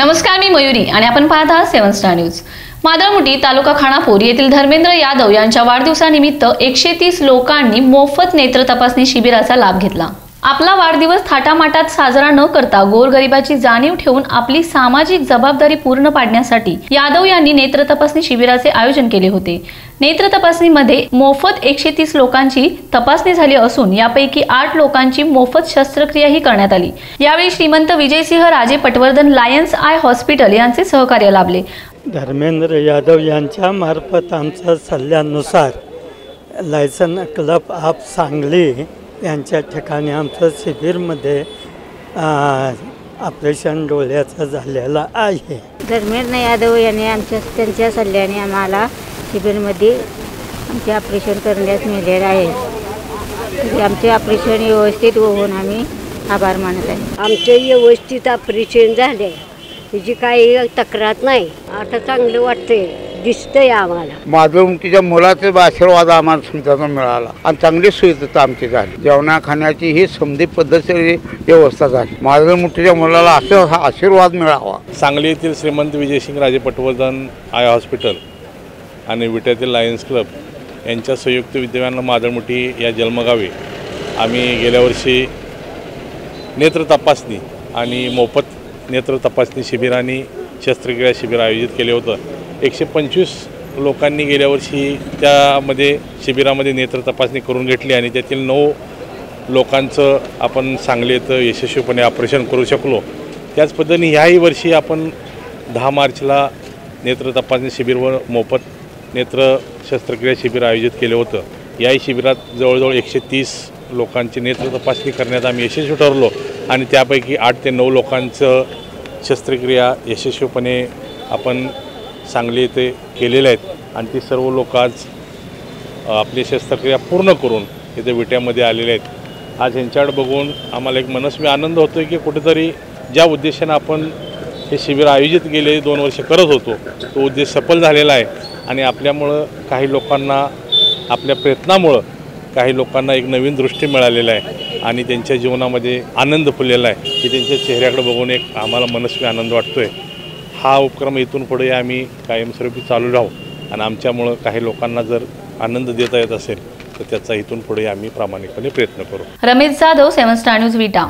नमस्कार मी मयुरी आणि आपण पाहत आहात seven star news. Madalmuti taluka Khanapur येथील धर्मेंद्र यादव यांच्या वाढदिवसानिमित्त एकशे तीस लोकांनी मोफत नेत्र तपासणी शिबिराचा लाभ घेतला. आपला वाढदिवस थाटामाटात साजरा न करता गोरगरिबाची जाणीव ठेवून आपली सामाजिक जबाबदारी पूर्ण पाडण्यासाठी यादव यांनी नेत्र तपासणी शिबिराचे आयोजन केले होते. नेत्र तपासणीमध्ये मोफत एकशे तीस लोकांची तपासणी झाली असून यापैकी आठ लोकांची मोफत शस्त्रक्रियाही करण्यात आली. यावेळी श्रीमंत विजयसिंह राजे पटवर्धन लायन्स आय हॉस्पिटल यांचे सहकार्य लाभले. धर्मेंद्र यादव यांच्या मार्फत आमच्या सल्ल्यानुसार लायसन क्लब ऑफ सांगली यांच्या ठिकाणी आमचं शिबिरमध्ये ऑपरेशन डोळ्याचं झालेलं आहे. धर्मेंद्र यादव यांनी आमच्या त्यांच्या सल्ल्याने आम्हाला शिबिरमध्ये आमचे ऑपरेशन करण्यास मिळालेलं आहे. तरी आमचे ऑपरेशन व्यवस्थित होऊन आम्ही आभार मानत आहे. आमचे व्यवस्थित ऑपरेशन झाले. त्याची काही तक्रार नाही. आता चांगलं वाटतंय. दिसतंय आम्हाला. माझं तिच्या मुलाचे आशीर्वाद आम्हाला सुविधाचा मिळाला. आणि चांगली सुविधा आमची झाली. जेवणा खाण्याची ही समधी पद्धतशीर व्यवस्था झाली. माझं मुठीच्या मुलाला असं हा आशीर्वाद मिळावा. सांगली येथील श्रीमंत विजयसिंग राजे पटवर्धन आय हॉस्पिटल आणि विट्यातील लायन्स क्लब यांच्या संयुक्त विद्यमानं मादळमुठी या जन्मगावी आम्ही गेल्या वर्षी नेत्र तपासणी आणि मोफत नेत्र तपासणी शिबिर आणि शस्त्रक्रिया शिबिर आयोजित केले होतं. एकशे पंचवीस लोकांनी गेल्या वर्षी त्यामध्ये शिबिरामध्ये नेत्र तपासणी करून घेतली आणि त्यातील नऊ लोकांचं आपण सांगलीत यशस्वीपणे ऑपरेशन करू शकलो. त्याच पद्धतीने ह्याही वर्षी आपण दहा मार्चला नेत्र तपासणी शिबिरवर मोफत नेत्र शस्त्रक्रिया शिबिर आयोजित केलं होतं. याही शिबिरात जवळजवळ एकशे तीस लोकांची नेत्र तपासणी करण्यात आम्ही यशस्वी ठरलो आणि त्यापैकी आठ ते नऊ लोकांचं शस्त्रक्रिया यशस्वीपणे आपण सांगली येथे केलेले आहेत. आणि ती सर्व लोक आज आपली शस्त्रक्रिया पूर्ण करून इथे विट्यामध्ये आलेले आहेत. आज ह्यांच्याकडे बघून आम्हाला एक मनस्वी आनंद होतो की कुठेतरी ज्या उद्देशानं आपण हे शिबिर आयोजित केले दोन वर्ष करत होतो तो उद्देश सफल झालेला आहे. आणि आपल्यामुळं काही लोकांना आपल्या प्रयत्नामुळं काही लोकांना एक नवीन दृष्टी मिळालेला आहे. आणि त्यांच्या जीवनामध्ये आनंद फुललेला आहे. की त्यांच्या चेहऱ्याकडे बघून एक आम्हाला मनस्वी आनंद वाटतो आहे हा उपक्रम इथून पुढे आम्ही कायमस्वरूपी चालू राहू. आणि आमच्यामुळं काही लोकांना जर आनंद देता येत असेल तर त्याचा इथून पुढे आम्ही प्रामाणिकपणे प्रयत्न करू. Ramesh Jadhav seven star news Vita.